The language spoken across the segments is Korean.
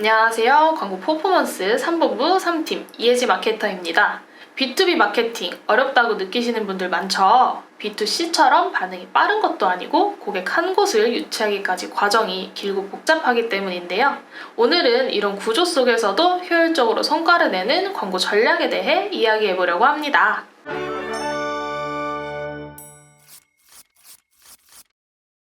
안녕하세요. 광고 퍼포먼스 3본부 3팀 이혜지 마케터입니다. B2B 마케팅 어렵다고 느끼시는 분들 많죠? B2C처럼 반응이 빠른 것도 아니고 고객 한 곳을 유치하기까지 과정이 길고 복잡하기 때문인데요. 오늘은 이런 구조 속에서도 효율적으로 성과를 내는 광고 전략에 대해 이야기해 보려고 합니다.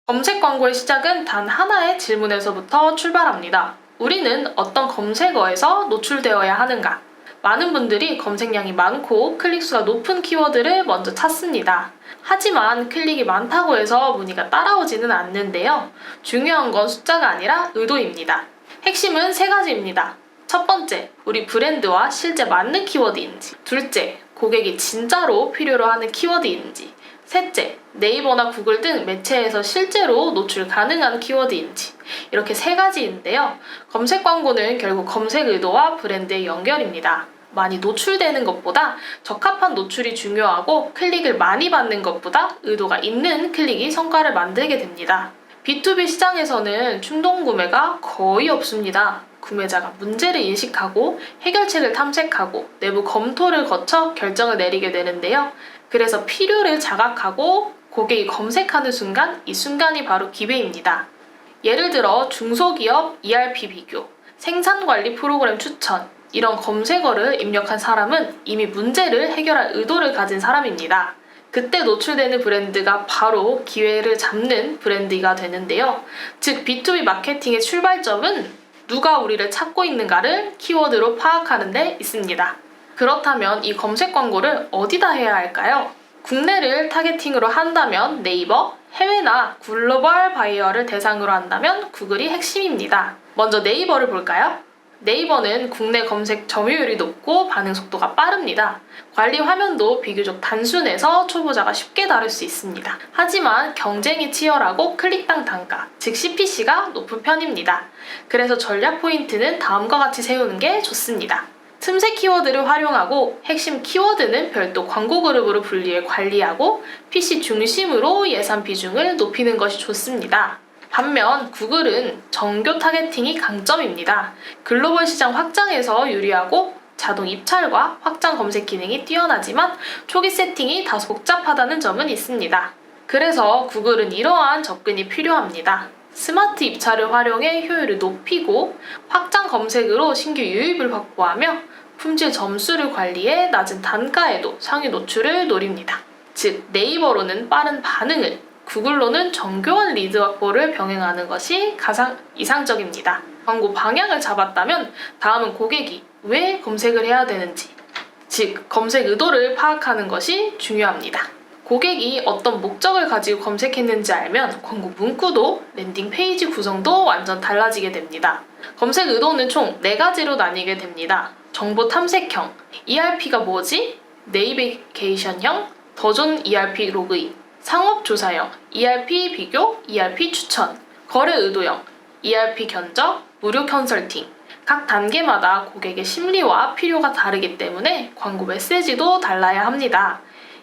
검색 광고의 시작은 단 하나의 질문에서부터 출발합니다. 우리는 어떤 검색어에서 노출되어야 하는가? 많은 분들이 검색량이 많고 클릭수가 높은 키워드를 먼저 찾습니다. 하지만 클릭이 많다고 해서 문의가 따라오지는 않는데요. 중요한 건 숫자가 아니라 의도입니다. 핵심은 세 가지입니다. 첫 번째, 우리 브랜드와 실제 맞는 키워드인지. 둘째, 고객이 진짜로 필요로 하는 키워드인지. 셋째, 네이버나 구글 등 매체에서 실제로 노출 가능한 키워드인지. 이렇게 세 가지인데요. 검색 광고는 결국 검색 의도와 브랜드의 연결입니다. 많이 노출되는 것보다 적합한 노출이 중요하고 클릭을 많이 받는 것보다 의도가 있는 클릭이 성과를 만들게 됩니다. B2B 시장에서는 충동 구매가 거의 없습니다. 구매자가 문제를 인식하고 해결책을 탐색하고 내부 검토를 거쳐 결정을 내리게 되는데요. 그래서 필요를 자각하고 고객이 검색하는 순간 이 순간이 바로 기회입니다. 예를 들어 중소기업 ERP 비교, 생산관리 프로그램 추천, 이런 검색어를 입력한 사람은 이미 문제를 해결할 의도를 가진 사람입니다. 그때 노출되는 브랜드가 바로 기회를 잡는 브랜드가 되는데요. 즉, B2B 마케팅의 출발점은 누가 우리를 찾고 있는가를 키워드로 파악하는 데 있습니다. 그렇다면 이 검색 광고를 어디다 해야 할까요? 국내를 타겟팅으로 한다면 네이버, 해외나 글로벌 바이어를 대상으로 한다면 구글이 핵심입니다. 먼저 네이버를 볼까요? 네이버는 국내 검색 점유율이 높고 반응 속도가 빠릅니다. 관리 화면도 비교적 단순해서 초보자가 쉽게 다룰 수 있습니다. 하지만 경쟁이 치열하고 클릭당 단가, 즉 CPC가 높은 편입니다. 그래서 전략 포인트는 다음과 같이 세우는 게 좋습니다. 틈새 키워드를 활용하고 핵심 키워드는 별도 광고 그룹으로 분리해 관리하고 PC 중심으로 예산 비중을 높이는 것이 좋습니다. 반면 구글은 정교 타겟팅이 강점입니다. 글로벌 시장 확장에서 유리하고 자동 입찰과 확장 검색 기능이 뛰어나지만 초기 세팅이 다소 복잡하다는 점은 있습니다. 그래서 구글은 이러한 접근이 필요합니다. 스마트 입찰을 활용해 효율을 높이고 확장 검색으로 신규 유입을 확보하며 품질 점수를 관리해 낮은 단가에도 상위 노출을 노립니다. 즉 네이버로는 빠른 반응을 구글로는 정교한 리드 확보를 병행하는 것이 가장 이상적입니다. 광고 방향을 잡았다면 다음은 고객이 왜 검색을 해야 되는지, 즉 검색 의도를 파악하는 것이 중요합니다. 고객이 어떤 목적을 가지고 검색했는지 알면 광고 문구도 랜딩 페이지 구성도 완전 달라지게 됩니다. 검색 의도는 총 4가지로 나뉘게 됩니다. 정보 탐색형, ERP가 뭐지? 네이비게이션형, 더존 ERP 로그인, 상업 조사형, ERP 비교, ERP 추천, 거래 의도형, ERP 견적, 무료 컨설팅. 각 단계마다 고객의 심리와 필요가 다르기 때문에 광고 메시지도 달라야 합니다.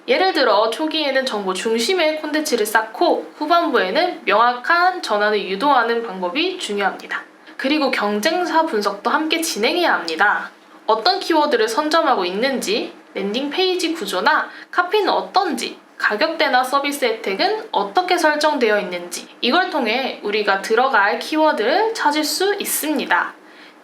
예를 들어 초기에는 정보 중심의 콘텐츠를 쌓고 후반부에는 명확한 전환을 유도하는 방법이 중요합니다. 그리고 경쟁사 분석도 함께 진행해야 합니다. 어떤 키워드를 선점하고 있는지, 랜딩 페이지 구조나 카피는 어떤지, 가격대나 서비스 혜택은 어떻게 설정되어 있는지, 이걸 통해 우리가 들어갈 키워드를 찾을 수 있습니다.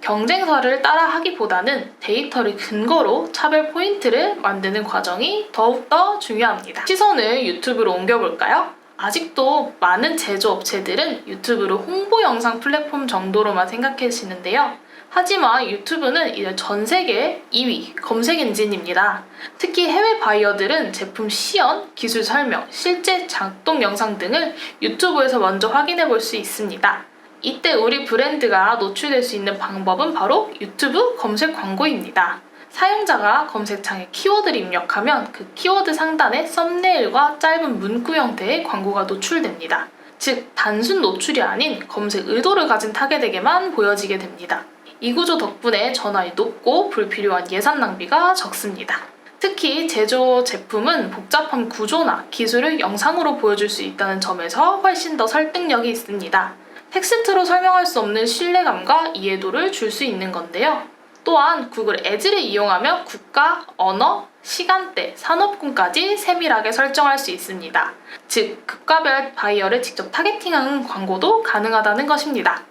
경쟁사를 따라하기보다는 데이터를 근거로 차별 포인트를 만드는 과정이 더욱더 중요합니다. 시선을 유튜브로 옮겨볼까요? 아직도 많은 제조업체들은 유튜브를 홍보 영상 플랫폼 정도로만 생각하시는데요. 하지만 유튜브는 이제 전 세계 2위 검색 엔진입니다. 특히 해외 바이어들은 제품 시연, 기술 설명, 실제 작동 영상 등을 유튜브에서 먼저 확인해 볼 수 있습니다. 이때 우리 브랜드가 노출될 수 있는 방법은 바로 유튜브 검색 광고입니다. 사용자가 검색창에 키워드를 입력하면 그 키워드 상단에 썸네일과 짧은 문구 형태의 광고가 노출됩니다. 즉, 단순 노출이 아닌 검색 의도를 가진 타겟에게만 보여지게 됩니다. 이 구조 덕분에 전환이 높고 불필요한 예산 낭비가 적습니다. 특히 제조 제품은 복잡한 구조나 기술을 영상으로 보여줄 수 있다는 점에서 훨씬 더 설득력이 있습니다. 텍스트로 설명할 수 없는 신뢰감과 이해도를 줄 수 있는 건데요. 또한 구글 애즈를 이용하면 국가, 언어, 시간대, 산업군까지 세밀하게 설정할 수 있습니다. 즉, 국가별 바이어를 직접 타겟팅하는 광고도 가능하다는 것입니다.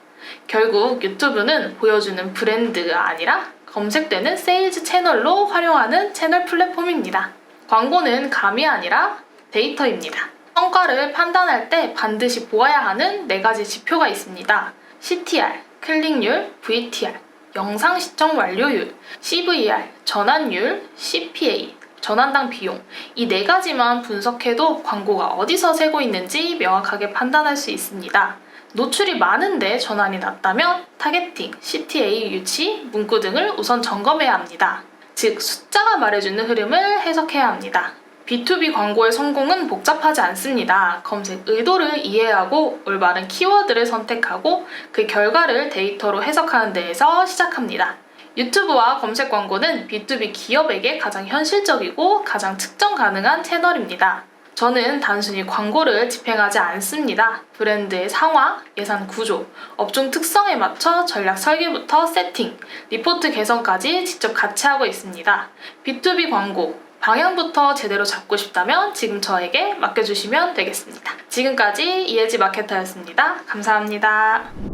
결국 유튜브는 보여주는 브랜드가 아니라 검색되는 세일즈 채널로 활용하는 채널 플랫폼입니다. 광고는 감이 아니라 데이터입니다. 성과를 판단할 때 반드시 보아야 하는 네 가지 지표가 있습니다. CTR, 클릭률, VTR, 영상 시청 완료율, CVR, 전환율, CPA, 전환당 비용. 이 네 가지만 분석해도 광고가 어디서 새고 있는지 명확하게 판단할 수 있습니다. 노출이 많은데 전환이 낮다면 타겟팅, CTA 유치, 문구 등을 우선 점검해야 합니다. 즉, 숫자가 말해주는 흐름을 해석해야 합니다. B2B 광고의 성공은 복잡하지 않습니다. 검색 의도를 이해하고 올바른 키워드를 선택하고 그 결과를 데이터로 해석하는 데에서 시작합니다. 유튜브와 검색 광고는 B2B 기업에게 가장 현실적이고 가장 측정 가능한 채널입니다. 저는 단순히 광고를 집행하지 않습니다. 브랜드의 상황, 예산 구조, 업종 특성에 맞춰 전략 설계부터 세팅, 리포트 개선까지 직접 같이 하고 있습니다. B2B 광고, 방향부터 제대로 잡고 싶다면 지금 저에게 맡겨주시면 되겠습니다. 지금까지 이혜지 마케터였습니다. 감사합니다.